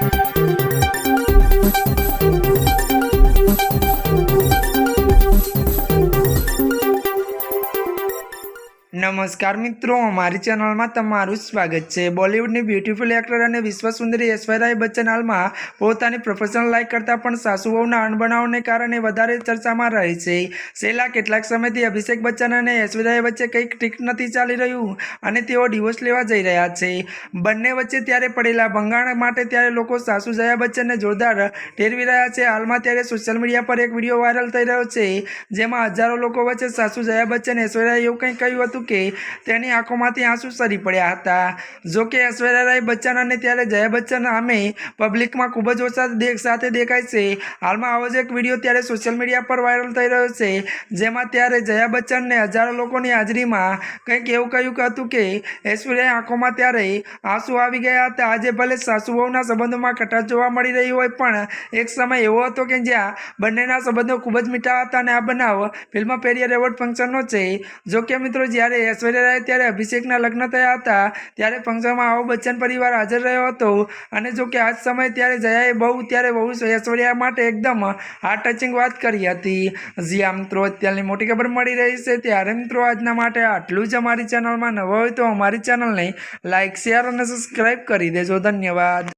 Thank you. નમસ્કાર મિત્રો, અમારી ચેનલમાં તમારું સ્વાગત છે. બોલિવૂડની બ્યુટીફુલ એક્ટર અને વિશ્વ સુંદરી ઐશ્વર્યા બચ્ચન હાલમાં પોતાની પ્રોફેશનલ લાઈફ કરતાં પણ સાસુ વહુના અણબનાવને કારણે વધારે ચર્ચામાં રહે છે. છેલ્લા કેટલાક સમયથી અભિષેક બચ્ચન અને ઐશ્વર્યા વચ્ચે કંઈક ઠીક નથી ચાલી રહ્યું અને તેઓ ડિવોર્સ લેવા જઈ રહ્યા છે. બંને વચ્ચે ત્યારે પડેલા ભંગાણ માટે ત્યારે લોકો સાસુ જયા બચ્ચનને જોરદાર ઠેરવી રહ્યા છે. હાલમાં ત્યારે સોશિયલ મીડિયા પર એક વીડિયો વાયરલ થઈ રહ્યો છે, જેમાં હજારો લોકો વચ્ચે સાસુ જયા બચ્ચન ઐશ્વર્યાએ એવું કંઈ કહ્યું હતું કે તેની આંખોમાંથી આંસુ સરી પડ્યા હતા. જો કે ઐશ્વર્યા રાય બચ્ચન અને ત્યારે જયા બચ્ચન અમે પબ્લિકમાં ખૂબ જ ઓછા દેખ સાથે દેખાય છે. હાલમાં આવો જ એક વીડિયો ત્યારે સોશિયલ મીડિયા પર વાયરલ થઈ રહ્યો છે, જેમાં ત્યારે જયા બચ્ચનને હજારો લોકોની હાજરીમાં કંઈક એવું કહ્યું હતું કે ઐશ્વર્યા આંખોમાં ત્યારે આંસુ આવી ગયા હતા. આજે ભલે સાસુ વહુના સંબંધોમાં કટાશ જોવા મળી રહી હોય, પણ એક સમય એવો હતો કે જ્યાં બંનેના સંબંધો ખૂબ જ મીઠા હતા અને આ બનાવ ફિલ્મ પેરિયર એવોર્ડ ફંક્શનનો છે. જોકે મિત્રો, જ્યારે ઐશ્વર્યા રાય ત્યારે અભિષેકના લગ્ન થયા હતા, ત્યારે ફંક્શનમાં આવો બચ્ચન પરિવાર હાજર રહ્યો હતો. અને જો કે આ જ સમયે ત્યારે જયાએ બહુ, ત્યારે બહુ ઐશ્વર્યા માટે એકદમ હાર્ટ ટચિંગ વાત કરી હતી. જ્યાં મિત્રો, અત્યારની મોટી ખબર મળી રહી છે. ત્યારે મિત્રો, આજના માટે આટલું જ અમારી ચેનલમાં નવા હોય તો અમારી ચેનલને લાઇક શેર અને સબસ્ક્રાઈબ કરી દેજો. ધન્યવાદ.